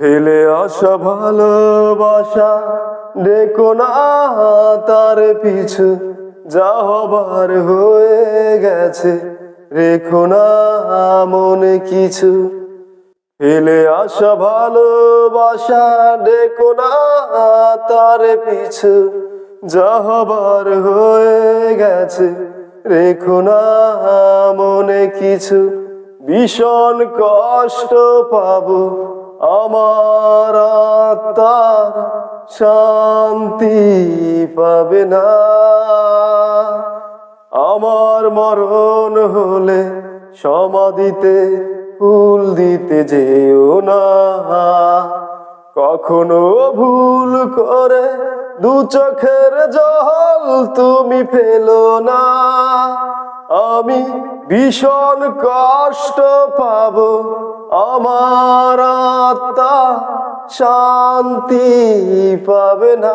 ফেলে আসা ভালোবাসা, ডেকো না তার পিছু, যা হবার হয়ে গেছে, রেখো না মনে কিছু। ফেলে আসা ভালোবাসা, ডেকো না তার পিছু, যা হবার হয়ে গেছে, রেখো না মনে কিছু। ভীষণ কষ্ট পাবো আমার আত্মার শান্তি পাবে না। আমার মরণ হলে সমাধিতে ফুল দিতে যেও না। কখনো ভুল করে দু চোখের জল তুমি ফেলো না। আমি ভীষণ কষ্ট পাবো আমার আত্মা শান্তি পাবে না।